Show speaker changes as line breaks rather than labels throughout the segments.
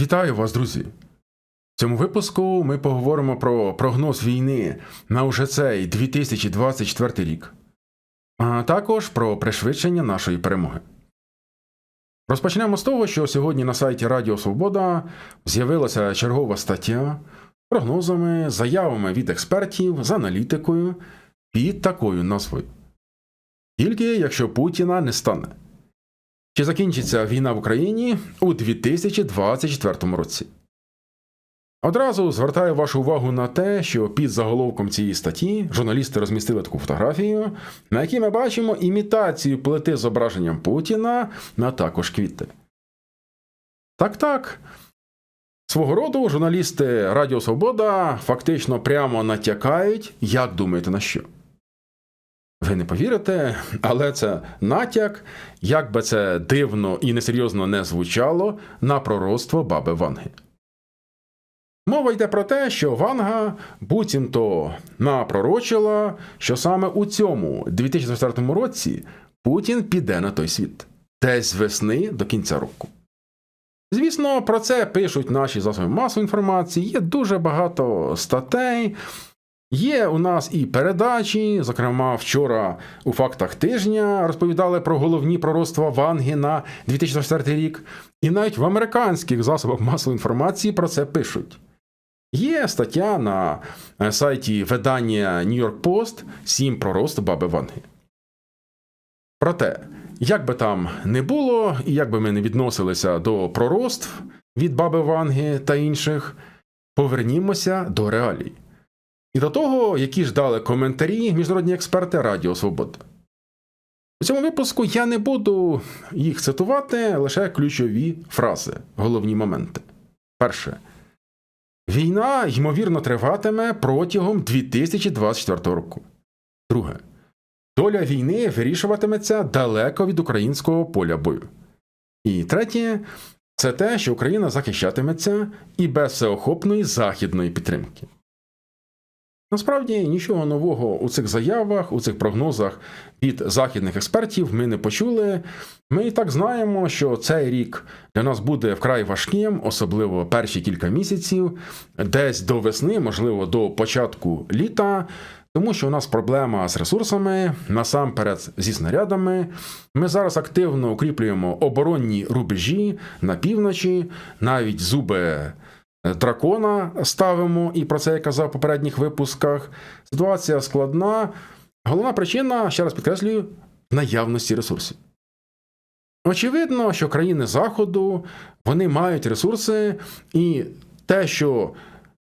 Вітаю вас, друзі! В цьому випуску ми поговоримо про прогноз війни на уже цей 2024 рік, а також про пришвидшення нашої перемоги. Розпочнемо з того, що сьогодні на сайті Радіо Свобода з'явилася чергова стаття з прогнозами, заявами від експертів з аналітикою під такою назвою. Тільки якщо Путіна не стане. Чи закінчиться війна в Україні у 2024 році? Одразу звертаю вашу увагу на те, що під заголовком цієї статті журналісти розмістили таку фотографію, на якій ми бачимо імітацію плити зображенням Путіна на також квіти. Так так. Свого роду журналісти Радіо Свобода фактично прямо натякають, як думаєте на що. Ви не повірите, але це натяк, як би це дивно і несерйозно не звучало, на пророцтво баби Ванги. Мова йде про те, що Ванга буцімто напророчила, що саме у цьому 2024 році Путін піде на той світ, десь з весни до кінця року. Звісно, про це пишуть наші засоби масової інформації, є дуже багато статей. Є у нас і передачі, зокрема, вчора у фактах тижня розповідали про головні пророцтва Ванги на 2024 рік, і навіть в американських засобах масової інформації про це пишуть. Є стаття на сайті видання New York Post «Сім пророцтв Баби Ванги. Проте, як би там не було, і як би ми не відносилися до пророцтв від Баби Ванги та інших, повернімося до реалій. І до того, які ж дали коментарі міжнародні експерти Радіо Свобода. У цьому випуску я не буду їх цитувати, лише ключові фрази, головні моменти. Перше. Війна, ймовірно, триватиме протягом 2024 року. Друге. Доля війни вирішуватиметься далеко від українського поля бою. І третє це те, що Україна захищатиметься і без всеохопної західної підтримки. Насправді нічого нового у цих заявах, у цих прогнозах від західних експертів ми не почули. Ми і так знаємо, що цей рік для нас буде вкрай важким, особливо перші кілька місяців, десь до весни, можливо, до початку літа. Тому що у нас проблема з ресурсами, насамперед зі снарядами. Ми зараз активно укріплюємо оборонні рубежі на півночі, навіть зуби дракона ставимо, і про це я казав в попередніх випусках. Ситуація складна. Головна причина, ще раз підкреслюю, наявності ресурсів. Очевидно, що країни Заходу вони мають ресурси, і те, що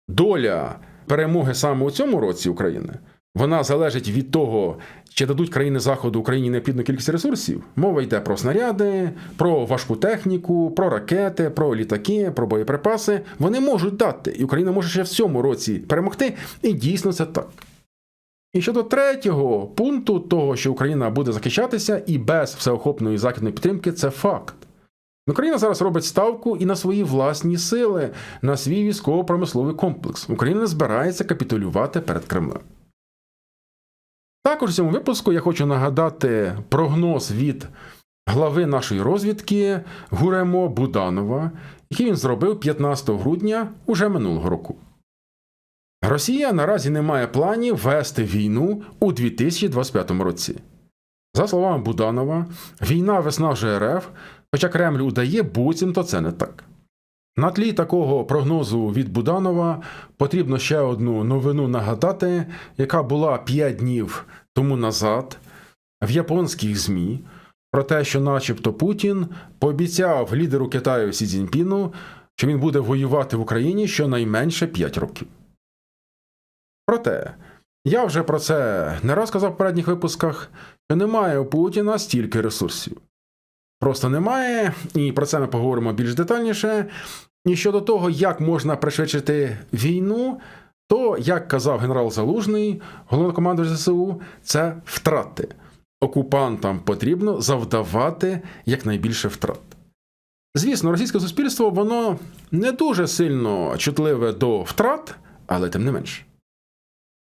доля перемоги саме у цьому році України. Вона залежить від того, чи дадуть країни Заходу Україні необхідну кількість ресурсів. Мова йде про снаряди, про важку техніку, про ракети, про літаки, про боєприпаси. Вони можуть дати, і Україна може ще в цьому році перемогти, і дійсно це так. І щодо третього пункту того, що Україна буде захищатися і без всеохопної західної підтримки, це факт. Україна зараз робить ставку і на свої власні сили, на свій військово-промисловий комплекс. Україна не збирається капітулювати перед Кремлем. Також в цьому випуску я хочу нагадати прогноз від глави нашої розвідки Гуремо Буданова, який він зробив 15 грудня уже минулого року. Росія наразі не має планів вести війну у 2025 році. За словами Буданова, війна виснажує РФ, хоча Кремль удає, буцімто це не так. На тлі такого прогнозу від Буданова потрібно ще одну новину нагадати, яка була 5 днів тому назад в японських ЗМІ про те, що, начебто, Путін пообіцяв лідеру Китаю Сі Цзіньпіну, що він буде воювати в Україні щонайменше 5 років. Проте, я вже про це не раз казав в передніх випусках, що немає у Путіна стільки ресурсів. Просто немає, і про це ми поговоримо більш детальніше. І щодо того, як можна пришвидшити війну, то, як казав генерал Залужний, головнокомандуючий ЗСУ, це втрати. Окупантам потрібно завдавати якнайбільше втрат. Звісно, російське суспільство воно не дуже сильно чутливе до втрат, але тим не менше.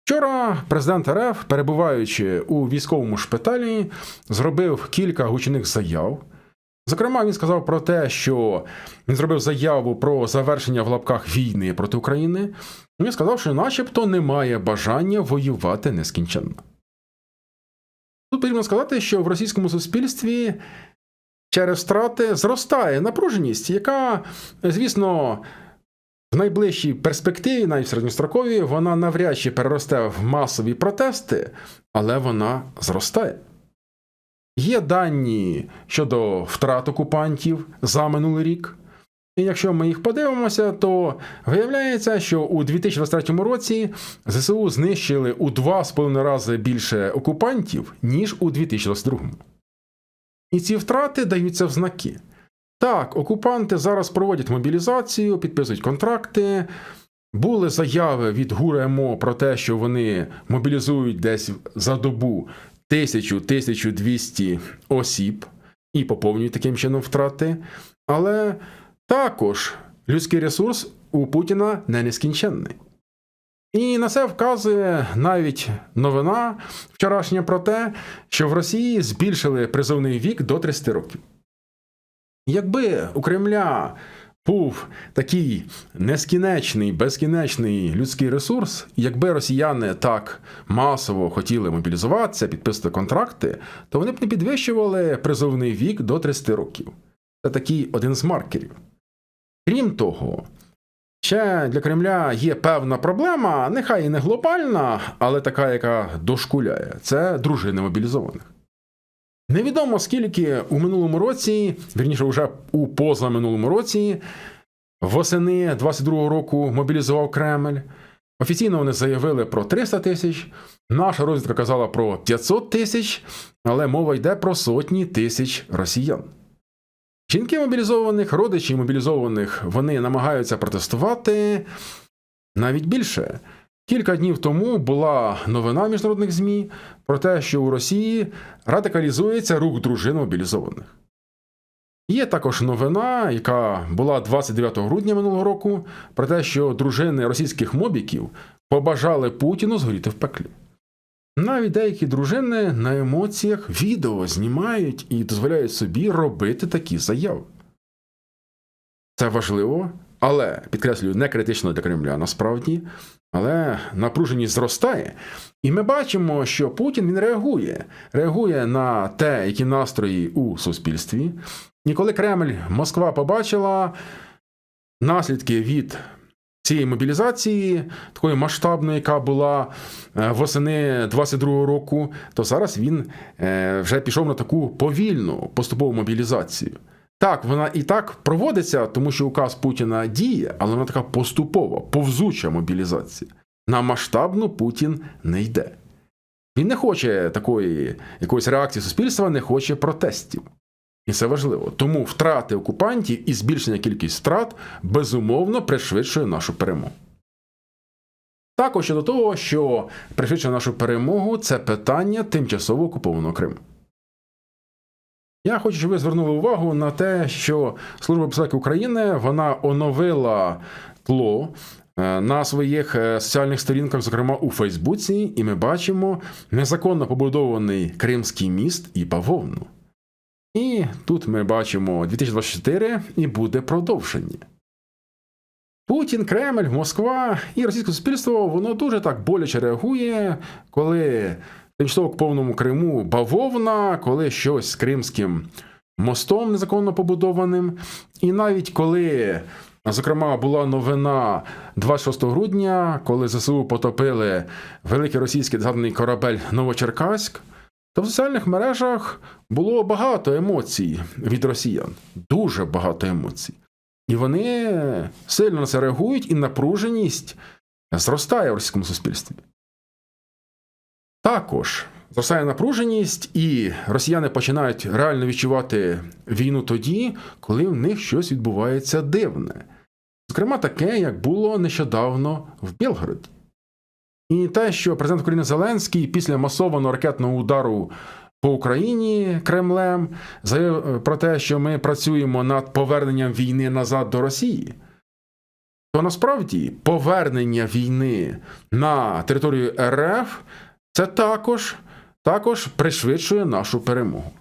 Вчора президент РФ, перебуваючи у військовому шпиталі, зробив кілька гучних заяв. Зокрема, він сказав про те, що він зробив заяву про завершення в лапках війни проти України. Він сказав, що начебто немає бажання воювати нескінченно. Тут потрібно сказати, що в російському суспільстві через втрати зростає напруженість, яка, звісно, в найближчій перспективі, навіть середньостроковій, вона навряд чи переросте в масові протести, але вона зростає. Є дані щодо втрат окупантів за минулий рік. І якщо ми їх подивимося, то виявляється, що у 2023 році ЗСУ знищили у 2,5 рази більше окупантів, ніж у 2022. І ці втрати даються в знаки. Так, окупанти зараз проводять мобілізацію, підписують контракти. Були заяви від ГУР МО про те, що вони мобілізують десь за добу 1000-1200 осіб і поповнюють таким чином втрати. Але також людський ресурс у Путіна не нескінченний. І на це вказує навіть новина вчорашня про те, що в Росії збільшили призовний вік до 30 років. Якби у Кремля був такий нескінчений, безкінечний людський ресурс, і якби росіяни так масово хотіли мобілізуватися, підписувати контракти, то вони б не підвищували призовний вік до 30 років. Це такий один з маркерів. Крім того, ще для Кремля є певна проблема, нехай і не глобальна, але така, яка дошкуляє це дружини мобілізованих. Невідомо скільки у минулому році, вірніше, вже у позаминулому році, восени 22-го року мобілізував Кремль. Офіційно вони заявили про 300 тисяч. Наша розвідка казала про 500 тисяч, але мова йде про сотні тисяч росіян. Жінки мобілізованих, родичі мобілізованих, вони намагаються протестувати навіть більше. Кілька днів тому була новина міжнародних ЗМІ про те, що у Росії радикалізується рух дружин мобілізованих. Є також новина, яка була 29 грудня минулого року, про те, що дружини російських мобіків побажали Путіну згоріти в пеклі. Навіть деякі дружини на емоціях відео знімають і дозволяють собі робити такі заяви. Це важливо, але підкреслюю, не критично для Кремля насправді, але напруженість зростає. І ми бачимо, що Путін він реагує, реагує на те, які настрої у суспільстві. І коли Кремль, Москва побачила наслідки від цієї мобілізації, такої масштабної, яка була е, восени 22-го року, то зараз він е, вже пішов на таку повільну поступову мобілізацію. Так, вона і так проводиться, тому що указ Путіна діє, але вона така поступова, повзуча мобілізація. На масштабну Путін не йде. Він не хоче такої якоїсь реакції суспільства, не хоче протестів. І це важливо. Тому втрати окупантів і збільшення кількість втрат безумовно пришвидшує нашу перемогу. Також щодо того, що пришвидшує нашу перемогу, це питання тимчасово окупованого Криму. Я хочу, щоб ви звернули увагу на те, що Служба безпеки України вона оновила тло е, на своїх е, соціальних сторінках, зокрема у Фейсбуці, і ми бачимо незаконно побудований Кримський міст і бавовну. І тут ми бачимо 2024 і буде продовження. Путін, Кремль, Москва і російське суспільство воно дуже так боляче реагує, коли тимчасово окупованому Криму бавовна, коли щось з Кримським мостом незаконно побудованим. І навіть коли, зокрема, була новина 26 грудня, коли ЗСУ потопили великий російський згаданий корабель Новочеркаськ, то в соціальних мережах було багато емоцій від росіян, дуже багато емоцій. І вони сильно на це реагують, і напруженість зростає в російському суспільстві. Також зростає напруженість, і росіяни починають реально відчувати війну тоді, коли в них щось відбувається дивне. Зокрема, таке, як було нещодавно в Білгороді. І те, що президент України Зеленський після масованого ракетного удару по Україні Кремлем заявив про те, що ми працюємо над поверненням війни назад до Росії, то насправді повернення війни на територію РФ це також, також пришвидшує нашу перемогу.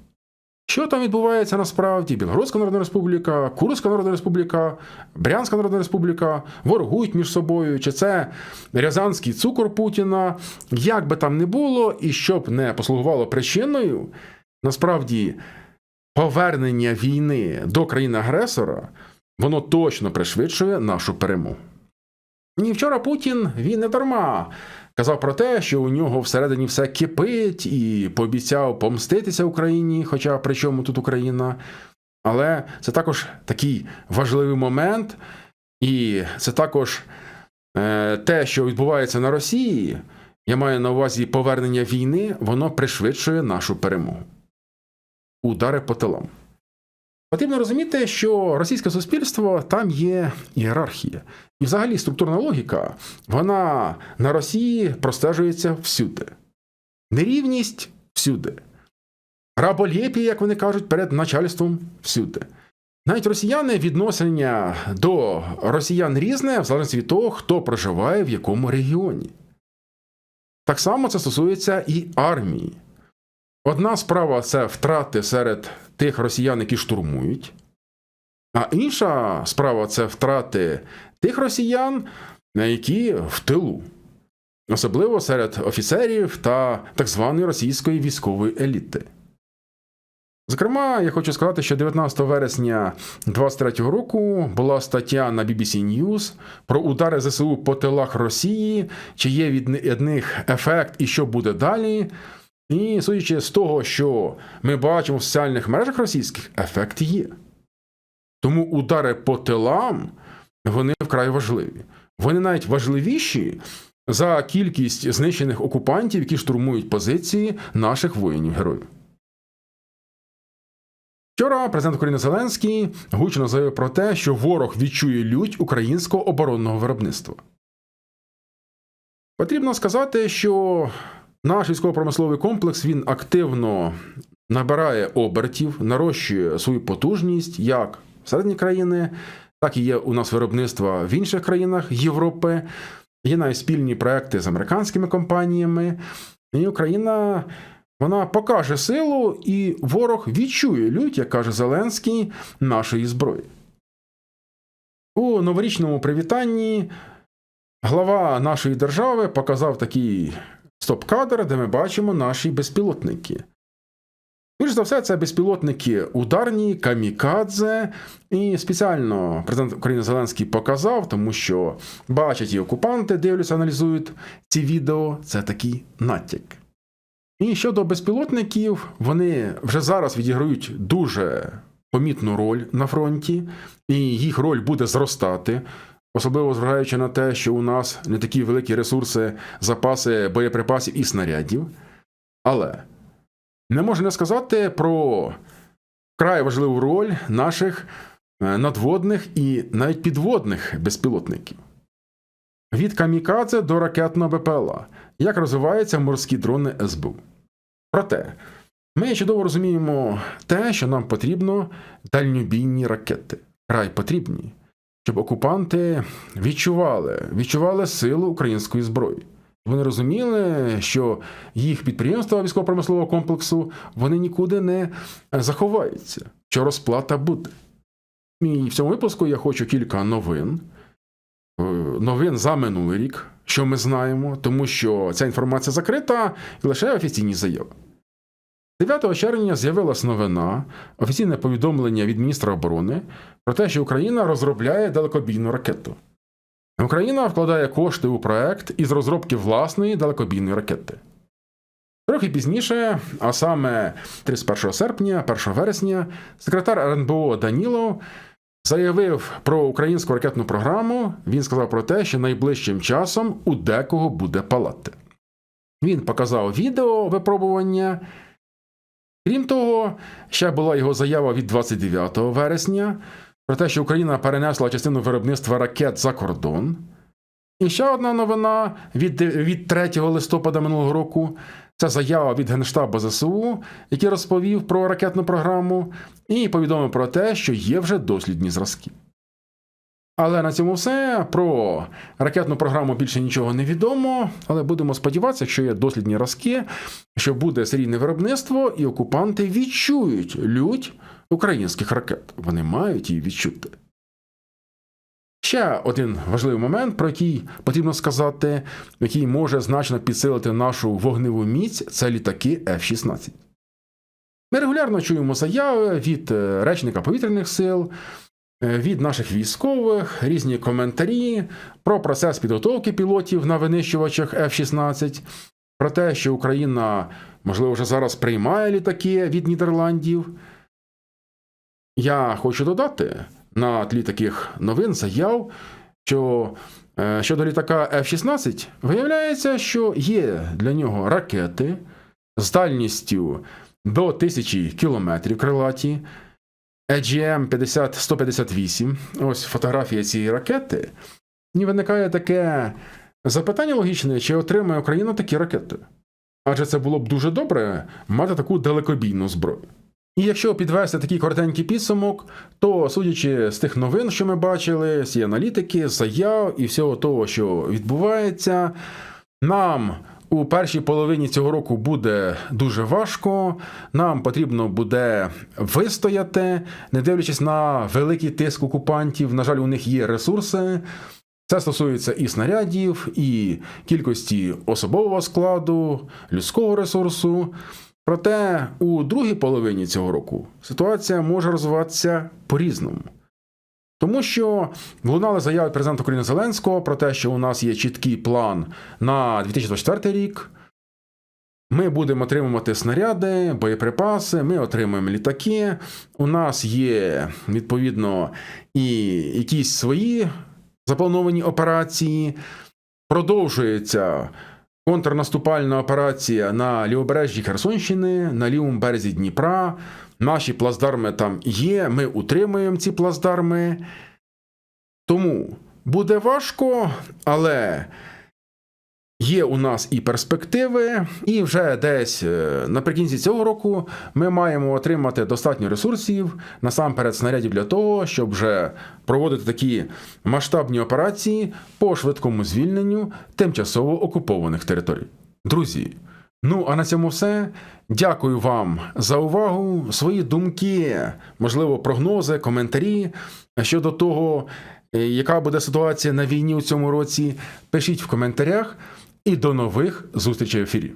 Що там відбувається насправді? Білгородська Народна Республіка, Курська Народна Республіка, Брянська Народна Республіка ворогують між собою, чи це рязанський цукор Путіна. Як би там не було, і щоб не послугувало причиною, насправді повернення війни до країни-агресора, воно точно пришвидшує нашу перемогу. І вчора Путін він не дарма казав про те, що у нього всередині все кипить, і пообіцяв помститися Україні, хоча при чому тут Україна. Але це також такий важливий момент, і це також е, те, що відбувається на Росії. Я маю на увазі повернення війни, воно пришвидшує нашу перемогу. Удари по тилам. Потрібно розуміти, що російське суспільство там є ієрархія. І взагалі структурна логіка, вона на Росії простежується всюди. Нерівність всюди. Раболєпія, як вони кажуть, перед начальством всюди. Навіть росіяни відношення до росіян різне, в залежності від того, хто проживає в якому регіоні. Так само це стосується і армії. Одна справа це втрати серед тих росіян, які штурмують, а інша справа це втрати тих росіян, які в тилу, особливо серед офіцерів та так званої російської військової еліти. Зокрема, я хочу сказати, що 19 вересня 2023 року була стаття на BBC News про удари ЗСУ по тилах Росії, чи є від них ефект і що буде далі. І судячи з того, що ми бачимо в соціальних мережах російських, ефект є. Тому удари по тилам вони вкрай важливі. Вони навіть важливіші за кількість знищених окупантів, які штурмують позиції наших воїнів-героїв. Вчора президент України Зеленський гучно заявив про те, що ворог відчує лють українського оборонного виробництва. Потрібно сказати, що наш військово-промисловий комплекс він активно набирає обертів, нарощує свою потужність як всередині країни, так і є у нас виробництва в інших країнах Європи. Є навіть спільні проекти з американськими компаніями. І Україна вона покаже силу, і ворог відчує лють, як каже Зеленський, нашої зброї. У новорічному привітанні глава нашої держави показав такий стоп-кадр, де ми бачимо наші безпілотники. Більш за все, це безпілотники ударні, камікадзе. І спеціально президент України Зеленський показав, тому що бачать і окупанти, дивляться, аналізують ці відео. Це такий натяк. І щодо безпілотників, вони вже зараз відіграють дуже помітну роль на фронті, і їх роль буде зростати, особливо зважаючи на те, що у нас не такі великі ресурси, запаси боєприпасів і снарядів. Але не можна не сказати про вкрай важливу роль наших надводних і навіть підводних безпілотників. Від камікадзе до ракетного БПЛА, як розвиваються морські дрони СБУ. Проте, ми чудово розуміємо те, що нам потрібно дальньобійні ракети, край потрібні, щоб окупанти відчували, відчували силу української зброї. Вони розуміли, що їх підприємства військово-промислового комплексу вони нікуди не заховаються, що розплата буде. І в цьому випуску я хочу кілька новин. Новин за минулий рік, що ми знаємо, тому що ця інформація закрита і лише офіційні заяви. 9 червня з'явилась новина, офіційне повідомлення від міністра оборони про те, що Україна розробляє далекобійну ракету. Україна вкладає кошти у проект із розробки власної далекобійної ракети. Трохи пізніше, а саме 31 серпня, 1 вересня, секретар РНБО Данілов заявив про українську ракетну програму. Він сказав про те, що найближчим часом у декого буде палати. Він показав відео випробування. Крім того, ще була його заява від 29 вересня про те, що Україна перенесла частину виробництва ракет за кордон. І ще одна новина від від 3 листопада минулого року це заява від Генштабу ЗСУ, який розповів про ракетну програму, і повідомив про те, що є вже дослідні зразки. Але на цьому все. Про ракетну програму більше нічого не відомо. Але будемо сподіватися, якщо є дослідні разки, що буде серійне виробництво, і окупанти відчують лють українських ракет. Вони мають її відчути. Ще один важливий момент, про який потрібно сказати, який може значно підсилити нашу вогневу міць, це літаки F-16. Ми регулярно чуємо заяви від е, речника повітряних сил, від наших військових, різні коментарі про процес підготовки пілотів на винищувачах F-16, про те, що Україна, можливо, вже зараз приймає літаки від Нідерландів. Я хочу додати на тлі таких новин заяв, що е, щодо літака F-16 виявляється, що є для нього ракети з дальністю до 1000 кілометрів крилаті. EGM 50 158. Ось фотографія цієї ракети. І виникає таке запитання логічне, чи отримає Україна такі ракети? Адже це було б дуже добре мати таку далекобійну зброю. І якщо підвести такий коротенький підсумок, то судячи з тих новин, що ми бачили, з аналітики, заяв і всього того, що відбувається, нам у першій половині цього року буде дуже важко. Нам потрібно буде вистояти, не дивлячись на великий тиск окупантів. На жаль, у них є ресурси. Це стосується і снарядів, і кількості особового складу, людського ресурсу. Проте у другій половині цього року ситуація може розвиватися по-різному. Тому що лунали заяви президента України Зеленського про те, що у нас є чіткий план на 2024 рік. Ми будемо отримувати снаряди, боєприпаси, ми отримаємо літаки. У нас є відповідно і якісь свої заплановані операції. Продовжується контрнаступальна операція на лівобережжі Херсонщини, на лівому березі Дніпра. Наші плацдарми там є, ми утримуємо ці плацдарми. Тому буде важко, але є у нас і перспективи, і вже десь е, наприкінці цього року ми маємо отримати достатньо ресурсів, насамперед снарядів для того, щоб вже проводити такі масштабні операції по швидкому звільненню тимчасово окупованих територій. Друзі. Ну, а на цьому все. Дякую вам за увагу. Свої думки, можливо, прогнози, коментарі щодо того, е, яка буде ситуація на війні у цьому році. Пишіть в коментарях і до нових зустрічей в ефірі.